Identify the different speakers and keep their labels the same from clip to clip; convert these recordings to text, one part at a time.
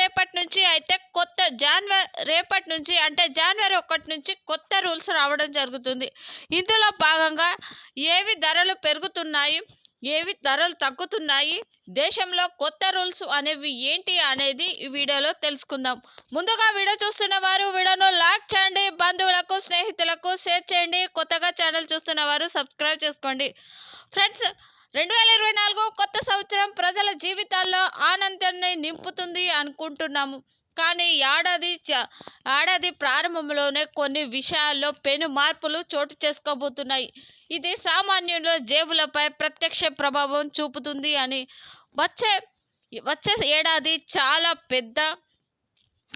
Speaker 1: రేపటి నుంచి అయితే కొత్త జాన్వరి రేపటి నుంచి అంటే జనవరి ఒకటి నుంచి కొత్త రూల్స్ రావడం జరుగుతుంది. ఇందులో భాగంగా ఏవి ధరలు పెరుగుతున్నాయి ఏవి ధరలు తగ్గుతున్నాయి దేశంలో కొత్త రూల్స్ అనేవి ఏంటి అనేది ఈ వీడియోలో తెలుసుకుందాం. ముందుగా వీడియో చూస్తున్న వారు వీడియోను లైక్ చేయండి బంధువులకు స్నేహితులకు షేర్ చేయండి కొత్తగా ఛానల్ చూస్తున్న వారు సబ్స్క్రైబ్ చేసుకోండి. ఫ్రెండ్స్ రెండు వేల ఇరవై నాలుగు కొత్త సంవత్సరం ప్రజల జీవితాల్లో ఆనందాన్ని నింపుతుంది అనుకుంటున్నాము. కానీ ఏడాది చ- ఏడాది ప్రారంభంలోనే కొన్ని విషయాల్లో పెను మార్పులు చోటు చేసుకోబోతున్నాయి. ఇది సామాన్యుల జేబులపై ప్రత్యక్ష ప్రభావం చూపుతుంది అని వచ్చే వచ్చే ఏడాది చాలా పెద్ద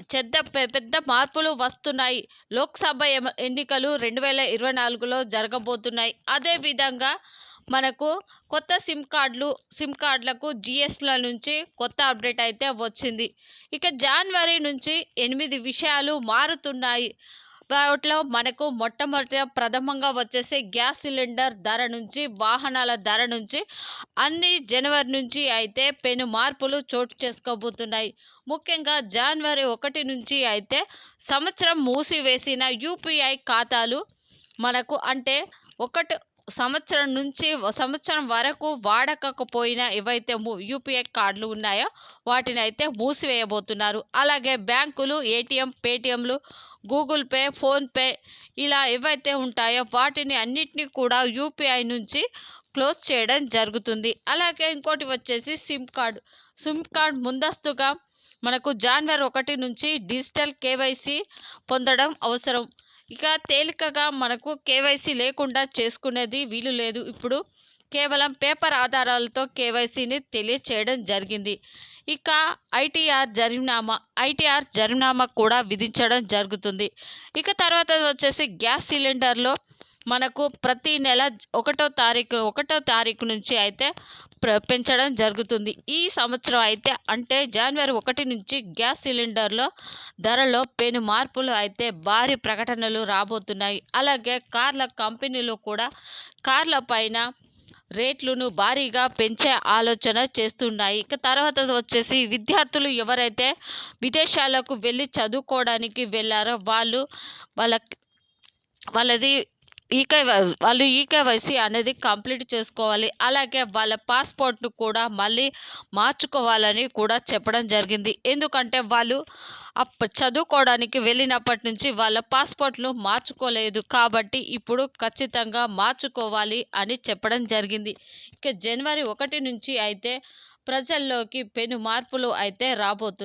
Speaker 1: చెద్ద పెద్ద మార్పులు వస్తున్నాయి. లోక్సభ ఎన్నికలు రెండు వేల ఇరవై నాలుగులో జరగబోతున్నాయి. అదేవిధంగా మనకు కొత్త సిమ్ కార్డులు సిమ్ కార్డులకు జిఎస్ల నుంచి కొత్త అప్డేట్ అయితే వచ్చింది. ఇక జనవరి నుంచి ఎనిమిది విషయాలు మారుతున్నాయి. వాటిలో మనకు మొట్టమొదటి ప్రథమంగా వచ్చేసి గ్యాస్ సిలిండర్ ధర నుంచి వాహనాల ధర నుంచి అన్ని జనవరి నుంచి అయితే పెను మార్పులు చోటు చేసుకోబోతున్నాయి. ముఖ్యంగా జనవరి ఒకటి నుంచి అయితే సంవత్సరం మూసివేసిన యూపీఐ ఖాతాలు మనకు అంటే ఒకటి సంవత్సరం నుంచి సంవత్సరం వరకు వాడకపోయిన ఏవైతే యూపీఐ కార్డులు ఉన్నాయో వాటిని అయితే మూసివేయబోతున్నారు. అలాగే బ్యాంకులు ఏటీఎం పేటిఎంలు గూగుల్ పే ఫోన్పే ఇలా ఏవైతే ఉంటాయో వాటిని అన్నిటినీ కూడా యూపీఐ నుంచి క్లోజ్ చేయడం జరుగుతుంది. అలాగే ఇంకోటి వచ్చేసి సిమ్ కార్డ్. సిమ్ కార్డ్ ముందస్తుగా మనకు జనవరి ఒకటి నుంచి డిజిటల్ కేవైసీ పొందడం అవసరం. ఇక తేలికగా మనకు కేవైసీ లేకుండా చేసుకునేది వీలు లేదు. ఇప్పుడు కేవలం పేపర్ ఆధారాలతో కేవైసీని తెలియచేయడం జరిగింది. ఇక ఐటీఆర్ జరిమానా ఐటీఆర్ జరిమానా కూడా విధించడం జరుగుతుంది. ఇక తర్వాత వచ్చేసి గ్యాస్ సిలిండర్లో మనకు ప్రతి నెల ఒకటో తారీఖు ఒకటో తారీఖు నుంచి అయితే ప్ర- పెంచడం జరుగుతుంది. ఈ సంవత్సరం అయితే అంటే జనవరి ఒకటి నుంచి గ్యాస్ సిలిండర్లో ధరలో పెను మార్పులు అయితే భారీ ప్రకటనలు రాబోతున్నాయి. అలాగే కార్ల కంపెనీలు కూడా కార్ల పైన రేట్లను భారీగా పెంచే ఆలోచన చేస్తున్నాయి. ఇక తర్వాత వచ్చేసి విద్యార్థులు ఎవరైతే విదేశాలకు వెళ్ళి చదువుకోవడానికి వెళ్ళారో వాళ్ళు వాళ్ళ వాళ్ళది ఈకే వాళ్ళు ఈకేవైసీ అనేది కంప్లీట్ చేసుకోవాలి. అలాగే వాళ్ళ పాస్పోర్ట్ను కూడా మళ్ళీ మార్చుకోవాలని కూడా చెప్పడం జరిగింది. ఎందుకంటే వాళ్ళు అప్ప చదువుకోవడానికి వెళ్ళినప్పటి నుంచి వాళ్ళ పాస్పోర్ట్లు మార్చుకోలేదు కాబట్టి ఇప్పుడు ఖచ్చితంగా మార్చుకోవాలి అని చెప్పడం జరిగింది. ఇక జనవరి ఒకటి నుంచి అయితే ప్రజల్లోకి పెను మార్పులు అయితే రాబోతున్నాయి.